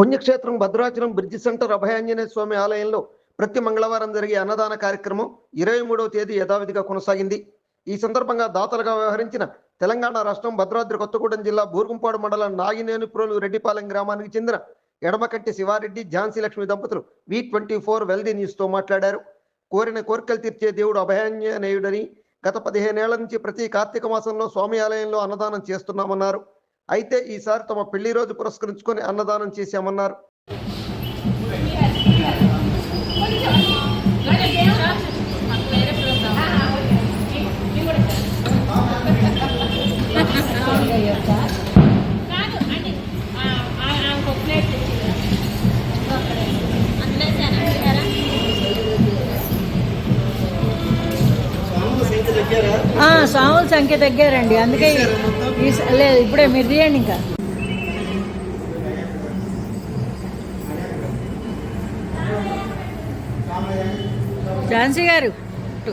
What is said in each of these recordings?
పుణ్యక్షేత్రం Bhadrachalam bridge centre Abhayanjaneya Swamy ఆలయంలో ప్రతి మంగళవారం జరిగే అన్నదాన కార్యక్రమం ఇరవై మూడవ తేదీ యథావిధిగా కొనసాగింది. ఈ సందర్భంగా దాతలుగా వ్యవహరించిన తెలంగాణ రాష్ట్రం భద్రాద్రి కొత్తగూడెం జిల్లా బూర్గుంపాడు మండలం నాగినేనిప్రోలు రెడ్డిపాలెం గ్రామానికి చెందిన ఎడమకంటి శివారెడ్డి ఝాన్సీ లక్ష్మి దంపతులు వి ట్వంటీ ఫోర్ వెల్దీ న్యూస్తో మాట్లాడారు. కోరిన కోరికలు తీర్చే దేవుడు అభయాంజనేయుడని గత పదిహేనేళ్ళ నుంచి ప్రతి కార్తీక మాసంలో స్వామి ఆలయంలో అన్నదానం చేస్తున్నామన్నారు. అయితే ఈసారి తమ పెళ్ళి రోజు పురస్కరించుకొని అన్నదానం చేశామన్నారు. ఆ, స్వాముల సంఖ్య తగ్గారండి. అందుకే లేదు ఇప్పుడే మీరు తీయండి ఇంకా. ఝాన్సీ గారు టు.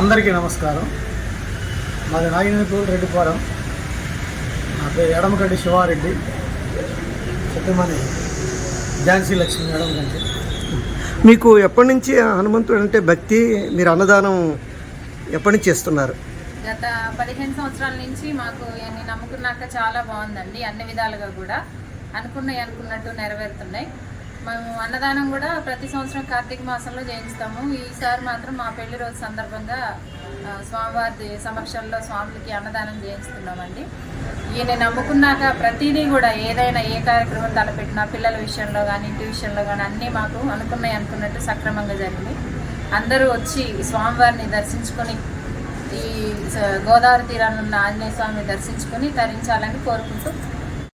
అందరికీ నమస్కారం. మాది నాగినపూర్ రెడ్డిపురం ఎడమగడ్డి శివారెడ్డి చెప్పమని ఝాన్సీ లక్ష్మి ఎడమగడ్డి మీకు ఎప్పటి నుంచి హనుమంతుడు అంటే భక్తి మీరు అన్నదానం ఎప్పటి నుంచి చేస్తున్నారు? గత పదిహేను సంవత్సరాల నుంచి మాకు నమ్ముకున్నాక చాలా బాగుందండి అన్ని విధాలుగా కూడా. అనుకున్నవి అనుకున్నట్టు నెరవేరుతున్నాయి. మేము అన్నదానం కూడా ప్రతి సంవత్సరం కార్తీక మాసంలో చేయిస్తాము. ఈసారి మాత్రం మా పెళ్ళి రోజు సందర్భంగా స్వామివారి సమక్షంలో స్వాములకి అన్నదానం చేయిస్తున్నామండి. ఈయన నమ్ముకున్నాక ప్రతిదీ కూడా ఏదైనా ఏ కార్యక్రమం తలపెట్టినా పిల్లల విషయంలో కానీ ఇంటి విషయంలో కానీ అన్నీ మాకు అనుకున్నాయి అనుకున్నట్టు సక్రమంగా జరిగింది. అందరూ వచ్చి స్వామివారిని దర్శించుకొని ఈ గోదావరి తీరాన్ని ఉన్న ఆంజనేయ స్వామిని దర్శించుకొని తరించాలని కోరుకుంటూ